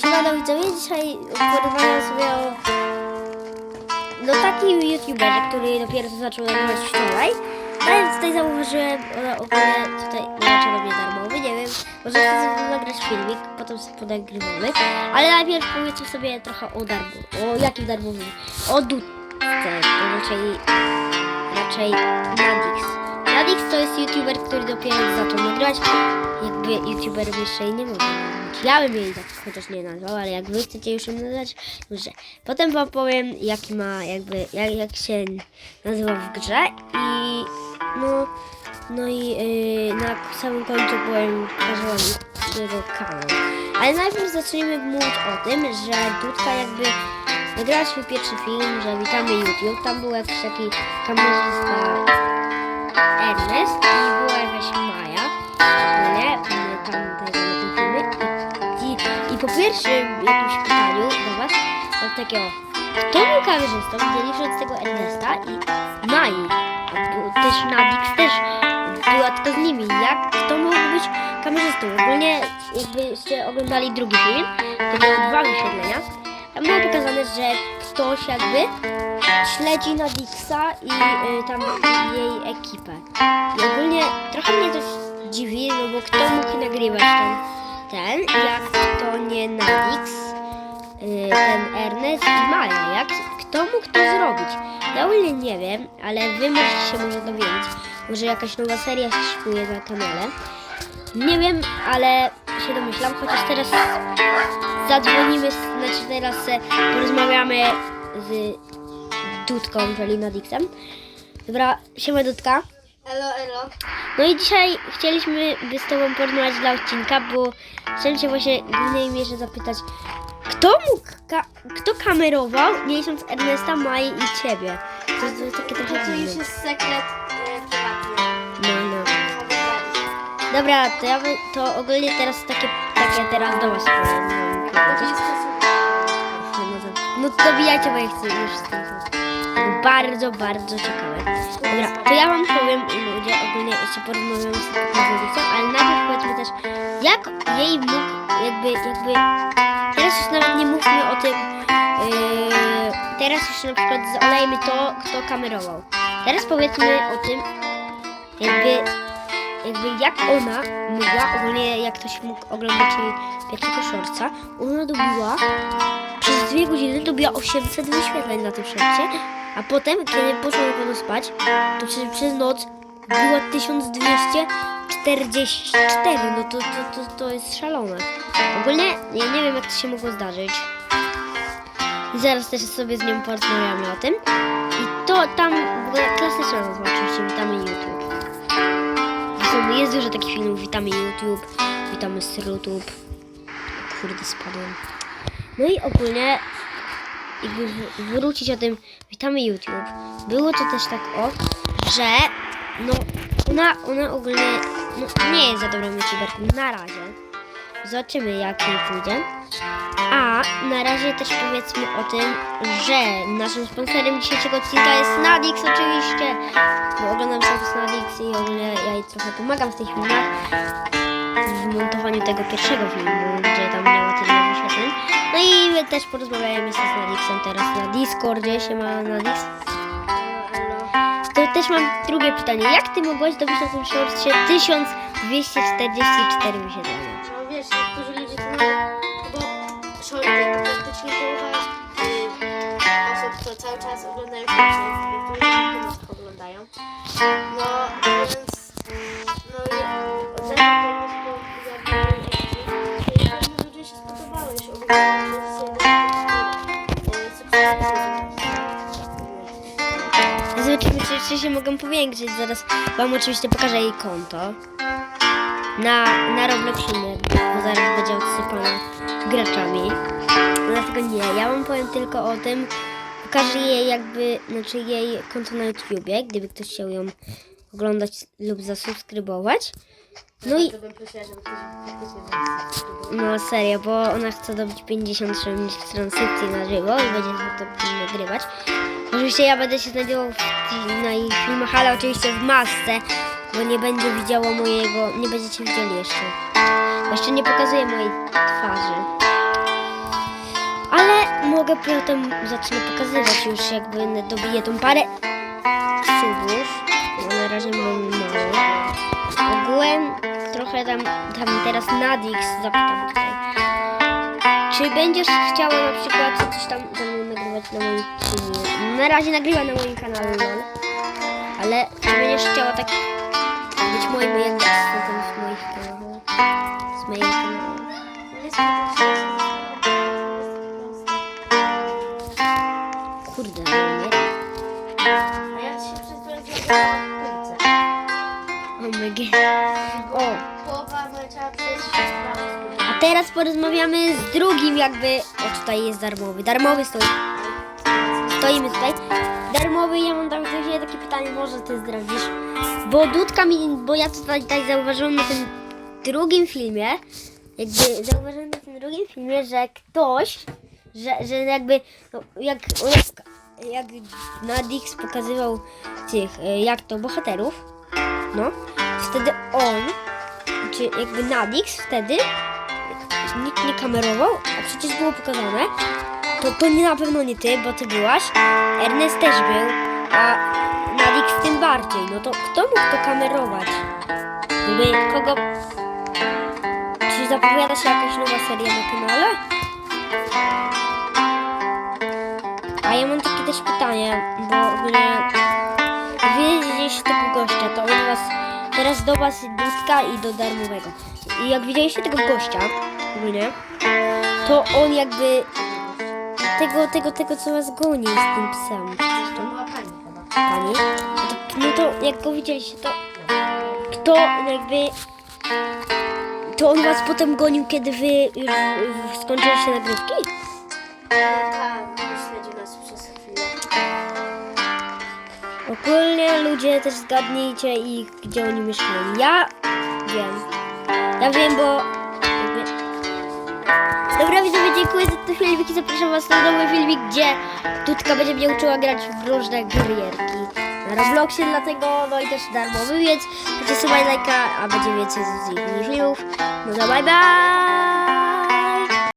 Siemano widzowie, dzisiaj porozmawiam sobie o no takim youtuberze, który dopiero zaczął nagrywać wczoraj. Ale tutaj zauważyłem o, ogólnie tutaj dlaczego mnie darmowy, nie wiem, może chcę nagrać filmik, potem sobie ponagrywamy. Ale najpierw powiedzmy sobie trochę o darmu, o jakim darmowym, o dudce, to raczej, raczej Nadix. Nadix to jest youtuber, który dopiero zaczął nagrywać, jakby youtuberem jeszcze nie nazwać. Ja bym jej tak chociaż nie nazwał, ale jak wy chcecie już ją nazwać, dobrze. Potem wam powiem jaki ma jakby, jak, jak się nazywa w grze i no, no i yy, na samym końcu powiem, pokażę wam jego kanał. Ale najpierw zaczniemy mówić o tym, że Dudka jakby nagrała swój pierwszy film, że witamy YouTube, tam był jakiś taki kamerzysta Ernest i była jakaś po pierwszym jakimś pytaniu do was mam takie o, kto był kamerzystą, dzielisz od tego Ernesta i Mai, też Nadix też była tylko z nimi, jak kto mógł być kamerzystą, ogólnie jakbyście oglądali drugi film, to miało dwa wyświetlenia, tam było pokazane, że ktoś jakby śledzi Nadixa i y, tam jej ekipę. I ogólnie trochę mnie to dziwi, no bo kto mógł nagrywać tam ten, jak to nie Nadix, y, ten Ernest i Maja, jak kto mógł to zrobić? Ogólnie nie wiem, ale wy możecie się może dowiedzieć. Może jakaś nowa seria się szykuje na kanale. Nie wiem, ale się domyślam, chociaż teraz zadzwonimy, znaczy teraz e, porozmawiamy z Dudką, czyli Nadixem. Dobra, siema Dudka. Elo, elo. No i dzisiaj chcieliśmy by z Tobą porozmawiać dla odcinka, bo chciałem Cię właśnie w głównej mierze zapytać, kto mógł, ka- kto kamerował, nie licząc Ernesta, Mai i Ciebie? To, to jest takie trochę To już dziwne. jest sekret e, prywatny. No, no. Dobra, to ja by, to ogólnie teraz takie, takie teraz do Was powiem. W jaki sposób? No to dobijajcie, bo ja chcę już stąd. Bardzo, bardzo ciekawe. Dobra, to ja wam powiem ludzie, ogólnie jeszcze porozmawiamy z propozycją, ale najpierw powiedzmy też, jak jej mógł, jakby, jakby, teraz już nawet nie mówmy o tym, yy, teraz już na przykład olejmy to, kto kamerował. Teraz powiedzmy o tym, jakby, jakby jak ona mogła, ogólnie jak ktoś mógł oglądać jej pierwszego shortsa, ona dobiła przez dwie godziny dobiła 800 wyświetleń na tym szorcie, a potem, kiedy poszła na pewno spać, to przez, przez noc była 1244, no to, to, to, to jest szalone. Ogólnie ja nie wiem, jak to się mogło zdarzyć. Zaraz też sobie z nią porozmawiamy o tym. I to tam w ogóle klasyczna oczywiście, witamy YouTube. Są, jest dużo takich filmów, witamy YouTube, witamy SRUTUB. Kurde, spadłem. No i ogólnie, w- wrócić o tym, witamy YouTube. Było to też tak o, że no ona, ona ogólnie no, nie jest za dobrą youtuberką na razie. Zobaczymy jak jej pójdzie. A na razie też powiedzmy o tym, że naszym sponsorem dzisiejszego odcinka jest Nadix oczywiście. Bo oglądam sobie Nadix i ogólnie ja jej trochę pomagam w tych filmach w montowaniu tego pierwszego filmu, gdzie tam miało też porozmawiamy się z Nadixem teraz na Discordzie, się ma Nadix. To też mam drugie pytanie. Jak ty mogłaś dobić na tym shortcie 1244 wyświetlenia? No wiesz, niektórzy ludzie to nie... Bo shorty to praktycznie połowa y, osób, które cały czas oglądają shorty. Niektórzy tylko oglądają. No Czy się mogą powiększyć. Zaraz wam oczywiście pokażę jej konto. Na, na Robloxie, bo zaraz będzie odsypane graczami. Dlatego nie, ja wam powiem tylko o tym. Pokażę jej jakby, znaczy jej konto na YouTubie, gdyby ktoś chciał ją oglądać lub zasubskrybować. No i no serio, bo ona chce dobić 50 transykcji na żywo i będzie to nagrywać. Oczywiście ja będę się znajdował w, na ich filmach, ale oczywiście w masce, bo nie będzie widziało mojego, nie będziecie widzieli jeszcze. Bo jeszcze nie pokazuję mojej twarzy. Ale mogę potem zacznę pokazywać już jakby dobiję tą parę subów. No na razie mam mało. Ogółem trochę tam, tam teraz Nadix zapytam tutaj. Czy będziesz chciała na przykład coś tam ze mną nagrywać na moim? Na razie nagrywam na moim kanale LOL. Ale czy będziesz chciała tak być moim asystentem w moich kanałach? Z mojego kanału. Kurde, ale nie. A ja się piłce. Oh my god. O, a teraz porozmawiamy z drugim jakby... O, tutaj jest darmowy. Darmowy stoi. Stoimy tutaj. Darmowy, ja mam takie, takie pytanie, może ty zdradzisz. Bo Dudka mi, bo ja tutaj tak zauważyłam na tym drugim filmie, jakby zauważyłam na tym drugim filmie, że ktoś, że, że jakby, no, jak, jak, jak Nadix pokazywał tych, e, jak to, bohaterów, no, wtedy on, czy jakby Nadix wtedy, nikt nie kamerował, a przecież było pokazane, to, to nie na pewno nie ty, bo ty byłaś. Ernest też był, a Nadix tym bardziej. No to kto mógł to kamerować? Jakby kogo... Czy zapowiada się jakaś nowa seria na kanale? A ja mam takie też pytanie, bo ogólnie wy widzieliście tego gościa, to on was teraz do was Dudka i do darmowego. I jak widzieliście tego gościa, ogólnie, to on jakby tego, tego, tego co was goni z tym psem. To była pani chyba. Pani? No to, no jak go widzieliście, to kto jakby... To on was potem gonił, kiedy wy już skończyliście nagrywki? No tak, śledził nas przez chwilę. Ogólnie ludzie też zgadnijcie ich, gdzie oni mieszkają. Ja wiem. Ja wiem, bo... Dobra widzowie, dziękuję za ten filmik i zapraszam was na nowy filmik, gdzie Tutka będzie mnie uczyła grać w różne gierki. Na Robloxie dlatego, no i też darmowy, więc dajcie sobie lajka, a będzie więcej z innych filmów. No to bye bye!